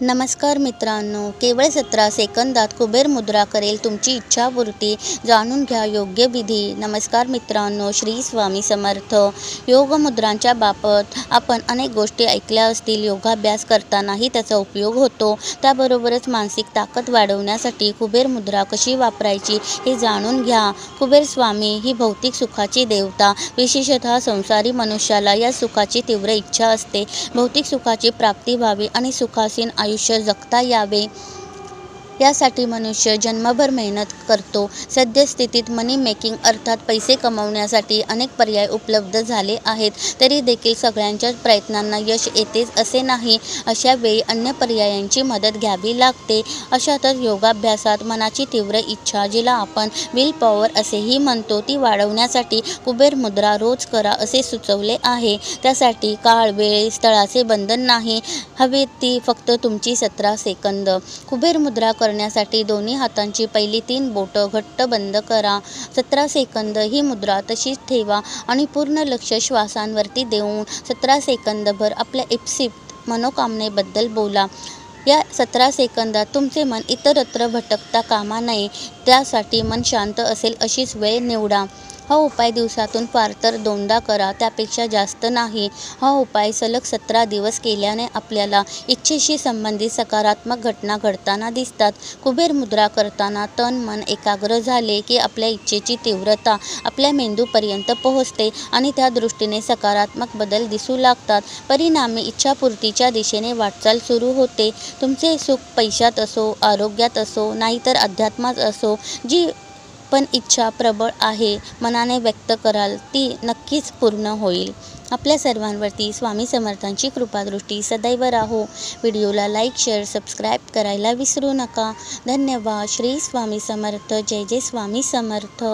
नमस्कार मित्रांनो केवळ सतरा सेकंदात कुबेर मुद्रा करेल तुमची इच्छापूर्ती. जाणून घ्या योग्य विधी. नमस्कार मित्रांनो श्री स्वामी समर्थ. योग मुद्रांच्या बाबत आपण अनेक गोष्टी ऐकल्या असतील. योगाभ्यास करतानाही त्याचा उपयोग होतो. त्याबरोबरच मानसिक ताकद वाढवण्यासाठी कुबेर मुद्रा कशी वापरायची हे जाणून घ्या. कुबेर स्वामी ही भौतिक सुखाची देवता. विशेषतः संसारी मनुष्याला या सुखाची तीव्र इच्छा असते. भौतिक सुखाची प्राप्ती व्हावी आणि सुखासीन आयुष्य जगता यावे. यासाठी मनुष्य जन्मभर मेहनत करतो. सद्यस्थितीत मनी मेकिंग अर्थात पैसे कमवण्यासाठी अनेक पर्याय उपलब्ध झाले आहेत. तरी देखील सगळ्यांच्याच प्रयत्नांना यश येतेच असे नाही. अशा वेळी अन्य पर्यायांची मदत घ्यावी लागते. अशातच योगाभ्यासात मनाची तीव्र इच्छा जिला आपण विल पॉवर असेही म्हणतो ती वाढवण्यासाठी कुबेर मुद्रा रोज करा असे सुचवले आहे. त्यासाठी काळ वेळ स्थळाचे बंधन नाही. हवे ती फक्त तुमची सतरा सेकंद. कुबेर मुद्रा करण्यासाठी दोन्ही हातांची पहिली तीन बोटं घट्ट बंद करा. सतरा सेकंद ही मुद्रा तशीच ठेवा आणि पूर्ण लक्ष श्वासांवरती देऊन सतरा सेकंदभर आपल्या इप्सिप्त मनोकामनेबद्दल बोला. या सतरा सेकंदात तुमचे मन इतरत्र भटकता कामा नये. त्यासाठी मन शांत असेल अशीच वेळ निवडा. हा उपाय दिवसातून फार तर दोनदा करा त्यापेक्षा जास्त नाही. हा उपाय सलग सतरा दिवस केल्याने आपल्याला इच्छेशी संबंधित सकारात्मक घटना घडताना दिसतात. कुबेर मुद्रा करताना तन मन एकाग्र झाले की आपल्या इच्छेची तीव्रता आपल्या मेंदूपर्यंत पोहोचते आणि त्या दृष्टीने सकारात्मक बदल दिसू लागतात. परिणामी इच्छापूर्तीच्या दिशेने वाटचाल सुरू होते. तुमचे सुख पैशात असो आरोग्यात असो नाहीतर अध्यात्मात असो जी पण इच्छा प्रबळ आहे मनाने व्यक्त कराल ती नक्कीच पूर्ण होईल. आपल्या सर्वांवरती स्वामी समर्थांची कृपादृष्टी सदैव राहो. व्हिडिओला लाईक शेअर सबस्क्राईब करायला विसरू नका. धन्यवाद. श्री स्वामी समर्थ. जय जय स्वामी समर्थ.